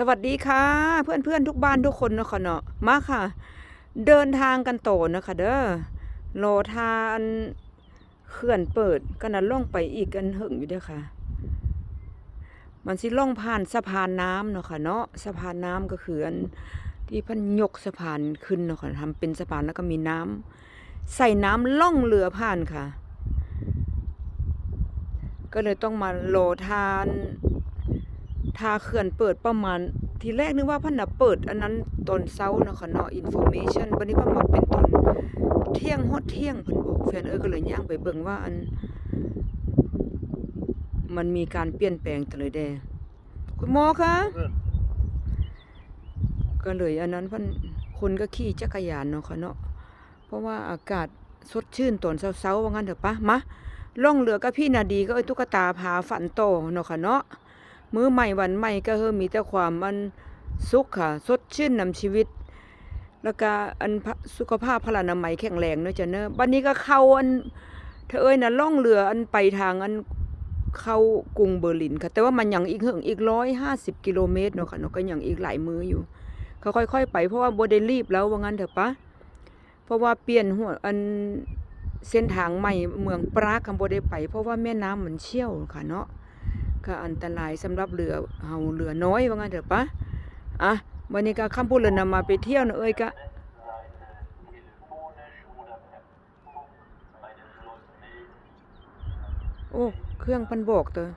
สวัสดีค่ะ เพื่อนเพื่อนๆทุกบ้านทุกคนนะค่ะเนาะมาค่ะ เดินทางกันโตนะคะเด้อโลทานเขื่อนเปิดก็นั้นล่องไปอีกกันหึงอยู่เด้อค่ะ มันสิล่องผ่านสะพานน้ำเนาะค่ะเนาะสะพานน้ำก็คืออันที่พันยกสะพานขึ้นเนาะค่ะทำเป็นสะพานแล้วก็มีน้ำใส่น้ำล่องเรือผ่านค่ะ ก็เลยต้องมาโลทาน ทาเขื่อนเปิดประมาณ ทีแรกนึกว่าพันน่ะเปิด อันนั้นตอนเช้าเนาะค่ะเนาะอินโฟเมชันบัดนี้เพิ่นมาเป็นตอนเที่ยงฮอดเที่ยงเพิ่นบอกแฟนเอ้ยก็เลยย่างไปเบิ่งว่าอัน มันมีการเปลี่ยนแปลงตเลยแดคุณหมอคะก็เลยอันนั้นเพิ่นคนก็ขี่จักรยานเนาะค่ะเนาะเพราะว่าอากาศสดชื่นตอนเช้าๆว่างั้นเถอะปะมาล่องเรือกับพี่นาดีก็เอ้ตุ๊กตาพาฝันโตเนาะค่ะเนาะ มื้อใหม่วันใหม่ก็เฮอมีแต่ความมันสุขค่ะสดชื่นนำชีวิต แล้วก็อันสุขภาพพลานามัยแข็งแรงเนาะจ้ะเนาะบัดนี้ก็เข้าอันเธอเอ้ยน่ะล่องเรืออันไปทางอันเข้ากรุงเบอร์ลินค่ะ แต่ว่ามันยังอีกหึงอีก150กิโลเมตรเนาะค่ะเนาะก็ยังอีกหลายมื้ออยู่เขาค่อยๆ ไปเพราะว่าบ่ได้รีบแล้วว่างั้นเถอะปะเพราะว่าเปลี่ยนหัวอันเส้นทางใหม่เมืองปรากคำบ่ได้ไป เพราะว่าแม่น้ำมันเชี่ยวค่ะเนาะ ก็อันตรายสำหรับเรือเฮาเรือน้อยว่างั้นเถอะปะอะวันนี้ก็คำพูดเลยนำมาไปเที่ยวนะเอ้ยก็โอ้เครื่องพันบอกเตอ